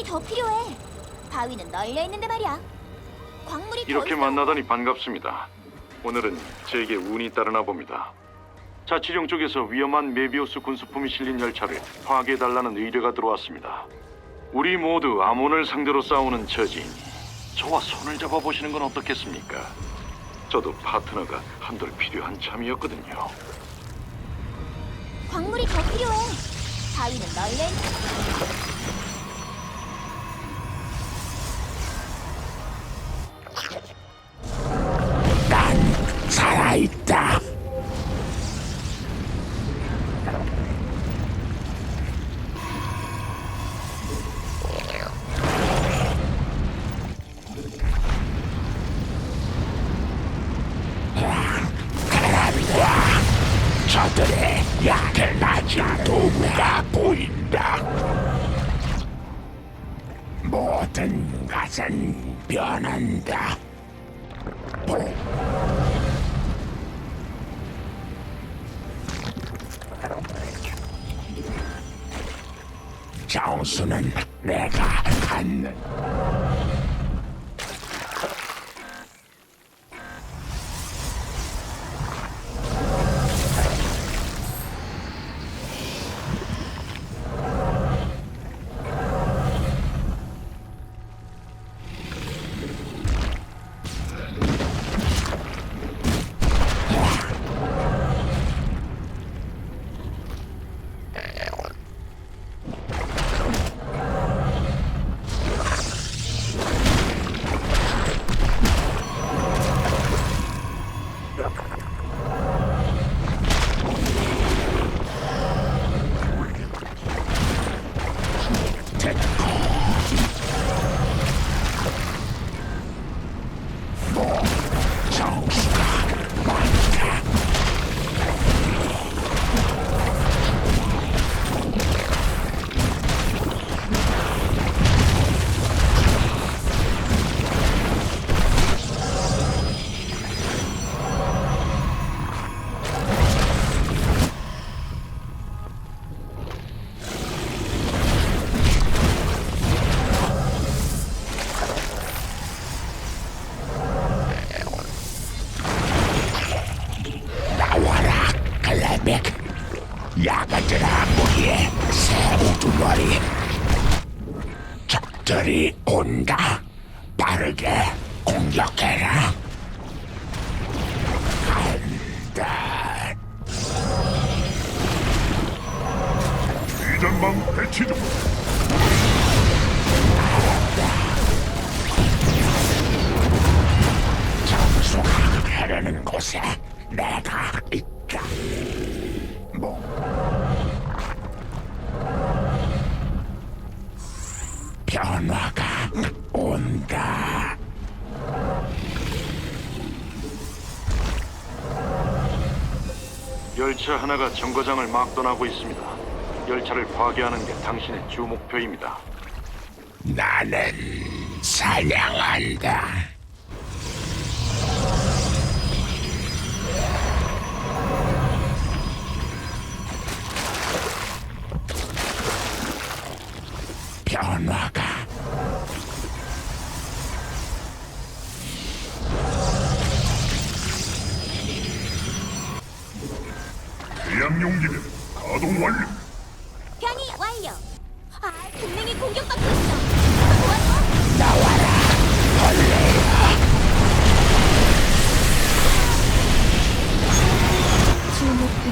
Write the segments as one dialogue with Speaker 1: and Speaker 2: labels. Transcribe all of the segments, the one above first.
Speaker 1: 광물이 더 필요해. 바위는 널려 있는데 말이야. 광물이 더
Speaker 2: 이렇게
Speaker 1: 있어.
Speaker 2: 만나다니 반갑습니다. 오늘은 제게 운이 따르나 봅니다. 자치령 쪽에서 위험한 메비우스 군수품이 실린 열차를 파괴해달라는 의뢰가 들어왔습니다. 우리 모두 아몬을 상대로 싸우는 처지이니 저와 손을 잡아보시는 건 어떻겠습니까? 저도 파트너가 한돌 필요한 참이었거든요.
Speaker 1: 광물이 더 필요해. 바위는 널려 있는.
Speaker 3: 저들의 약을 맞은 도구가 보인다. 모든 것은 변한다. 보- 정수는 내가 갖는
Speaker 2: 열차 하나가 정거장을 막 떠나고 있습니다. 열차를 파괴하는 게 당신의 주 목표입니다.
Speaker 3: 나는 사냥한다.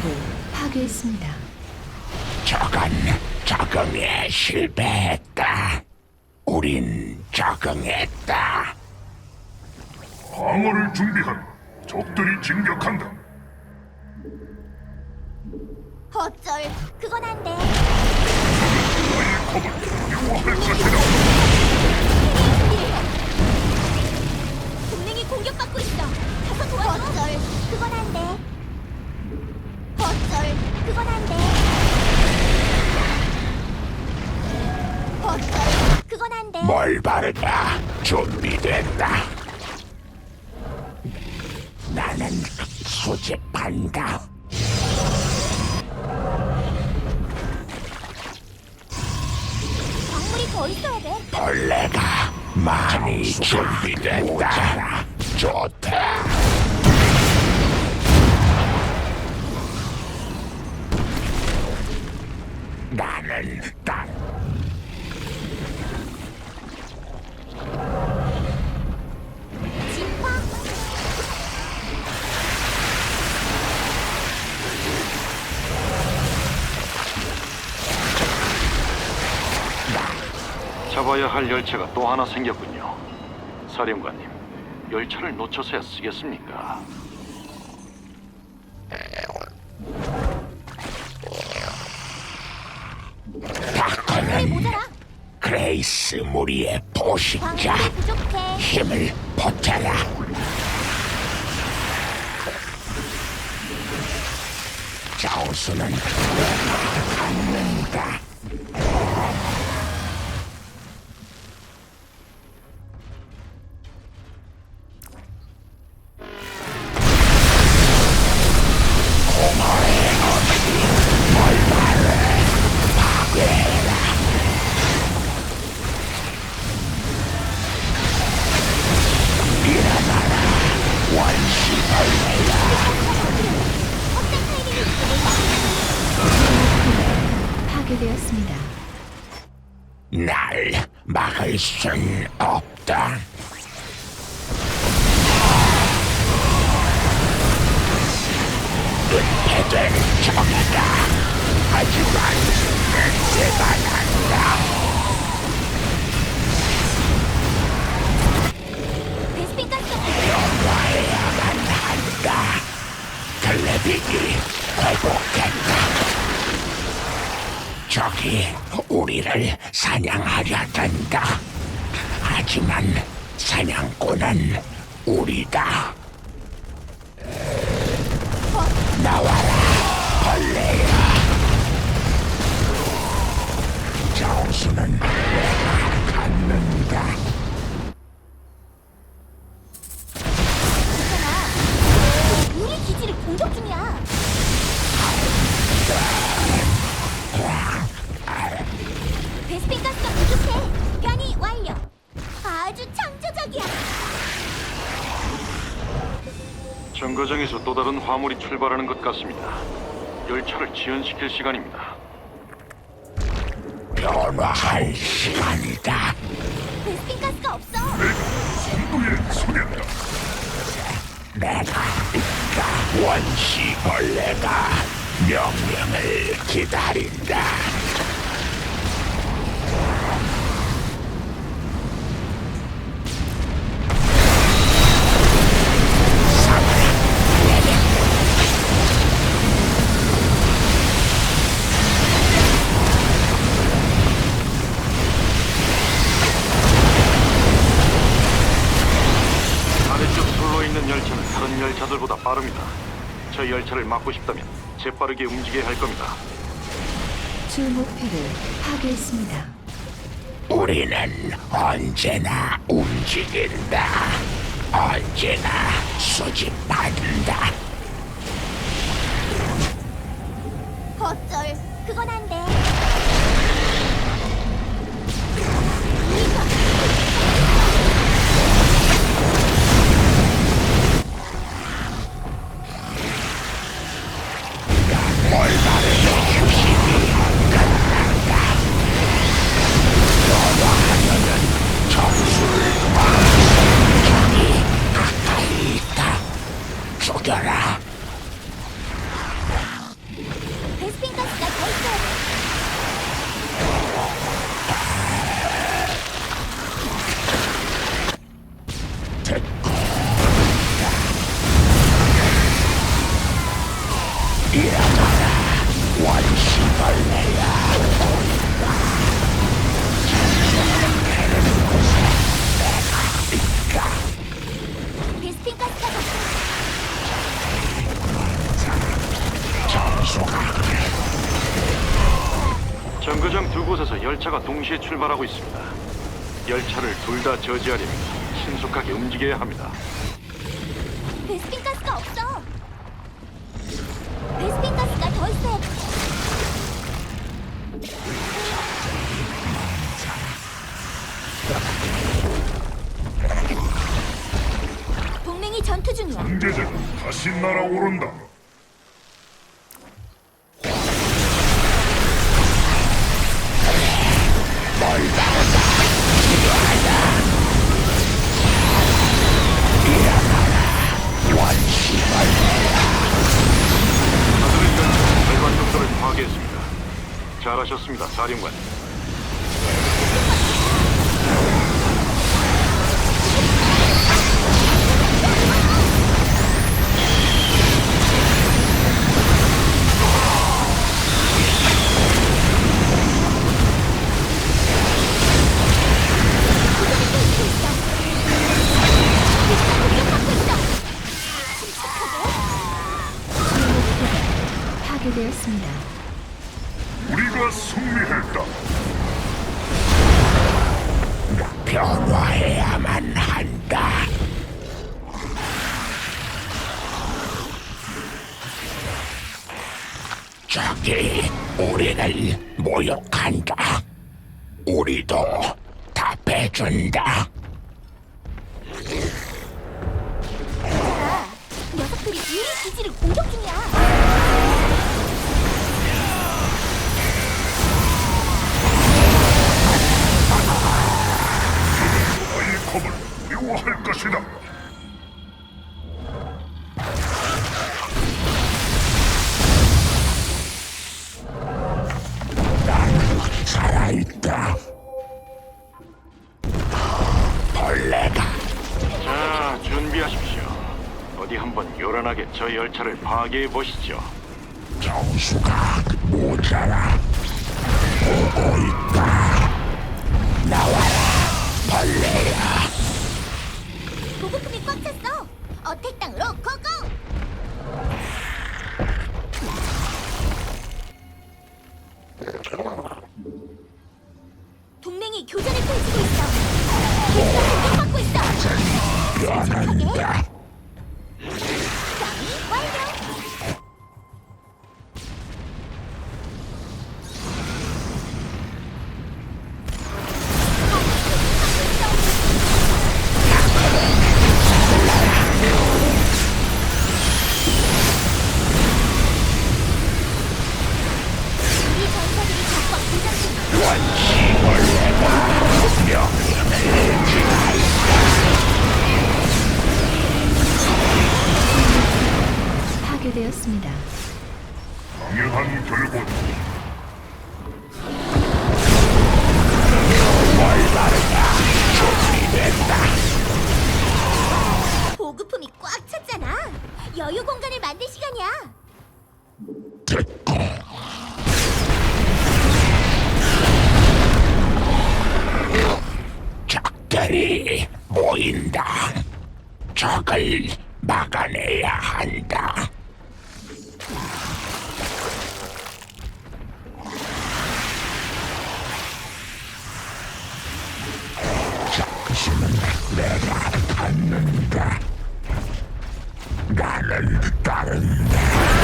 Speaker 4: 주 목표를 파괴했습니다.
Speaker 3: 저건 적응에 실패했다. 우린 적응했다.
Speaker 5: 방어를 준비하라. 적들이 진격한다.
Speaker 1: 어쩔. 그건 안 돼.
Speaker 5: 나의 겁을 두려워할 것이다.
Speaker 1: 동맹이 공격받고 있어. 가서 도와줘. 어쩔. 그건 안 돼. 어쩔. 그건 안 돼. 어쩔. 그건 안 돼.
Speaker 3: 뭘 바르다 준비됐다. 나는 수집한다.
Speaker 1: 광물이 더 있어야 돼.
Speaker 3: 벌레가 많이 준비됐다. 좋다.
Speaker 1: 진화.
Speaker 2: 잡아야 할 열차가 또 하나 생겼군요. 사령관님, 열차를 놓쳐서야 쓰겠습니까?
Speaker 1: 광물이 부족해.
Speaker 3: 힘을 보태라. 장수는 내가 갖는다.
Speaker 4: 파괴되었습니다.
Speaker 3: 날 막을 순 없다. 은폐된 적이다. 하지만 냄새가 난다. 글래빅이 회복했다. 적이 우리를 사냥하려 든다. 하지만 사냥꾼은 우리다. 나와라, 벌레야. 장수는 내가 갖는다.
Speaker 2: 정거장에서 또 다른 화물이 출발하는 것 같습니다. 열차를 지연시킬 시간입니다.
Speaker 3: 변화할 시간이다.
Speaker 1: 베스핀 가스가 없어.
Speaker 5: 선두에 서겠다.
Speaker 3: 내가. 원시벌레가 명령을 기다린다.
Speaker 2: 재빠르게 움직여야 할 겁니다.
Speaker 4: 주 목표를 파괴했습니다.
Speaker 3: 우리는 언제나 움직인다. 언제나 수집한다.
Speaker 1: 어쩔. 그건 안 돼. Megara.
Speaker 2: 정거장 두 곳에서 열차가 동시에 출발하고 있습니다. 열차를 둘 다 저지하려면 신속하게 움직여야 합니다.
Speaker 1: 베스핀 가스가 없어. 베스핀 가스가 더 있어.
Speaker 5: 동맹이 전투 중이야. 군대들 다시 날아오른다.
Speaker 2: 사령관.
Speaker 3: 우리를 모욕한다. 우리도 답해준다.
Speaker 1: 녀석들이 우리 기지를 공격 중이야.
Speaker 2: 파괴해 보시죠.
Speaker 3: 정수가 모자라. 보고 있다. 나와라, 벌레야.
Speaker 1: 보급품이 꽉 찼어. 어택 땅으로 고고. 동맹이 교전을 펼치고 있어. 기지가 공격받고 있어.
Speaker 3: 변한다.
Speaker 1: 적을
Speaker 3: 막아내야 한다. 정신은 내가 갖는다. 나는 따른다.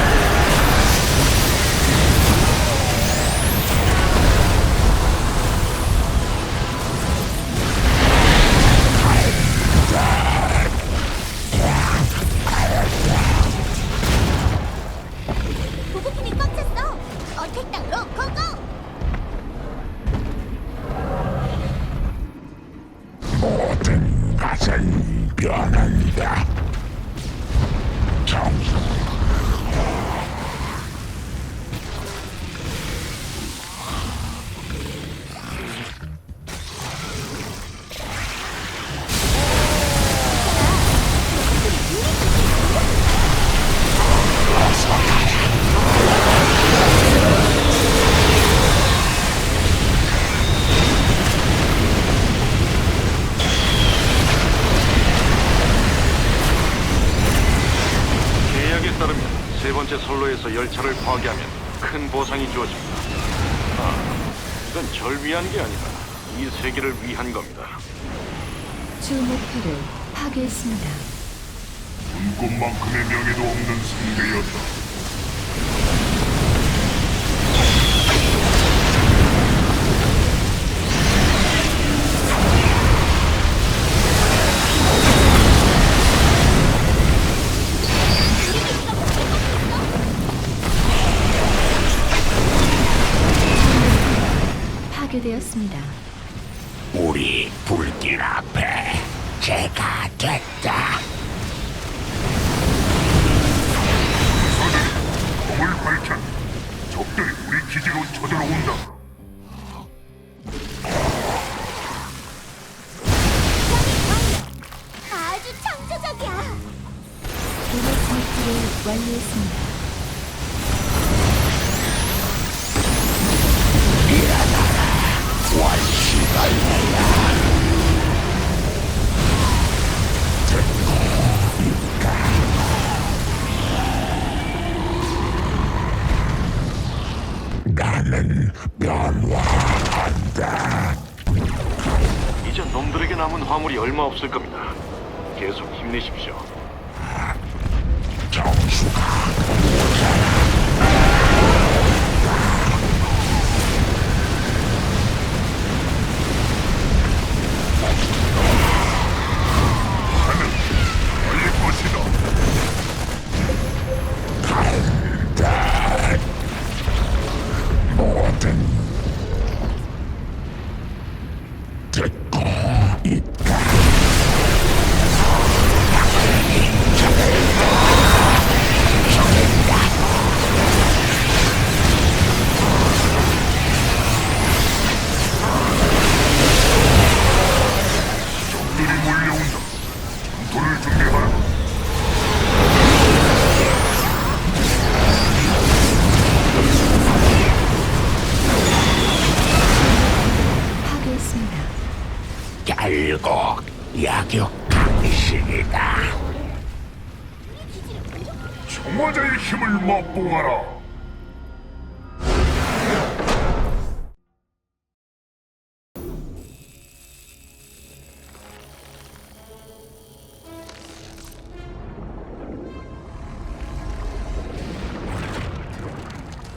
Speaker 2: 열차를 파괴하면 큰 보상이 주어집니다. 아, 이건 절 위한 게 아니라 이 세계를 위한 겁니다.
Speaker 4: 주 목표를 파괴했습니다.
Speaker 5: 꿈꽃만큼의 명예도 없는 상대였다.
Speaker 4: 파괴되었습니다.
Speaker 6: 우리 불길 앞에 제가 됐다.
Speaker 5: 검을 밝혀. 적들이 우리 기지로 쳐들어온다.
Speaker 1: 아주 창조적이야.
Speaker 4: 완료했습니다.
Speaker 3: 이제 놈들에게 남은 화물이 얼마 없을 겁니다. 계속 힘내십시오.
Speaker 5: Búgaro.